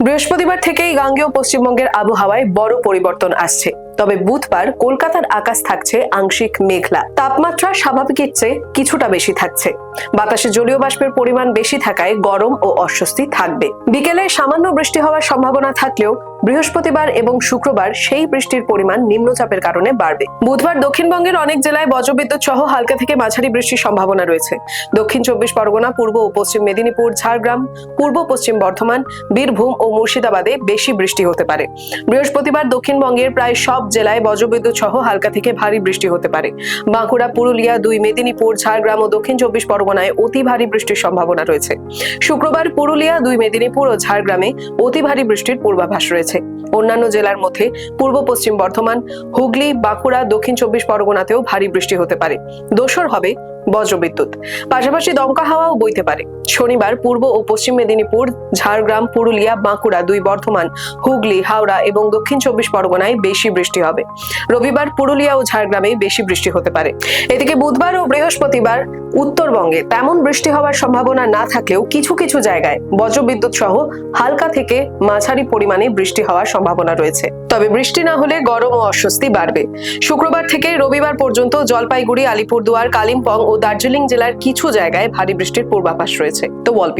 বৃহস্পতিবার থেকেই গাঙ্গেয় পশ্চিমবঙ্গের আবহাওয়ায় বড় পরিবর্তন আসছে। তবে বুধবার কলকাতার আকাশ থাকছে আংশিক মেঘলা। তাপমাত্রা স্বাভাবিকের চেয়ে কিছুটা বেশি থাকছে। বাতাসে জলীয় বাষ্পের পরিমাণ বেশি থাকায় গরম ও অস্বস্তি থাকবে। বিকেলে সামান্য বৃষ্টি হওয়ার সম্ভাবনা থাকলেও বৃহস্পতিবার এবং শুক্রবার সেই বৃষ্টির পরিমাণ নিম্নচাপের কারণে বাড়বে। বুধবার দক্ষিণবঙ্গের অনেক জেলায় বজ্রবিদ্যুৎ সহ হালকা থেকে মাঝারি বৃষ্টির সম্ভাবনা রয়েছে। দক্ষিণ চব্বিশ পরগনা, পূর্ব ও পশ্চিম মেদিনীপুর, ঝাড়গ্রাম, পূর্ব পশ্চিম বর্ধমান, বীরভূম ও মুর্শিদাবাদে বেশি বৃষ্টি হতে পারে। বৃহস্পতিবার দক্ষিণবঙ্গের প্রায় সব জেলায় বজ্রবিদ্যুৎ সহ হালকা থেকে ভারী বৃষ্টি হতে পারে। বাঁকুড়া, পুরুলিয়া, দুই মেদিনীপুর, ঝাড়গ্রাম ও দক্ষিণ চব্বিশ পরগনায় অতি ভারী বৃষ্টির সম্ভাবনা রয়েছে। শুক্রবার পুরুলিয়া, দুই মেদিনীপুর ও ঝাড়গ্রামে অতি ভারী বৃষ্টির পূর্বাভাস রয়েছে। অন্যান্য জেলার মধ্যে পূর্ব পশ্চিম বর্ধমান, হুগলি, বাঁকুড়া, দক্ষিণ চব্বিশ পরগনাতেও ভারী বৃষ্টি হতে পারে। দোসর হবে বজ্রবিদ্যুৎ। পাশাপাশি দমকা হাওয়াও বইতে পারে। শনিবার পূর্ব ও পশ্চিম মেদিনীপুর, ঝাড়গ্রাম, পুরুলিয়া, বাঁকুড়া, দুই বর্ধমান, হুগলি, হাওড়া এবং দক্ষিণ চব্বিশ পরগনায় বেশি বৃষ্টি হবে। রবিবার পুরুলিয়া ও ঝাড়গ্রামে বেশি বৃষ্টি হতে পারে। এদিকে বুধবার ও বৃহস্পতিবার উত্তরবঙ্গে তেমন বৃষ্টি হওয়ার সম্ভাবনা না থাকলেও কিছু কিছু জায়গায় বজ্রবিদ্যুৎ সহ হালকা থেকে মাঝারি পরিমাণে বৃষ্টি হওয়ার সম্ভাবনা রয়েছে। তবে বৃষ্টি না হলে গরম ও অস্বস্তি বাড়বে। শুক্রবার থেকে রবিবার পর্যন্ত জলপাইগুড়ি, আলিপুরদুয়ার, কালিম্পং ও দার্জিলিং জেলার কিছু জায়গায় ভারী বৃষ্টির পূর্বাভাস রয়েছে। তো ওয়াল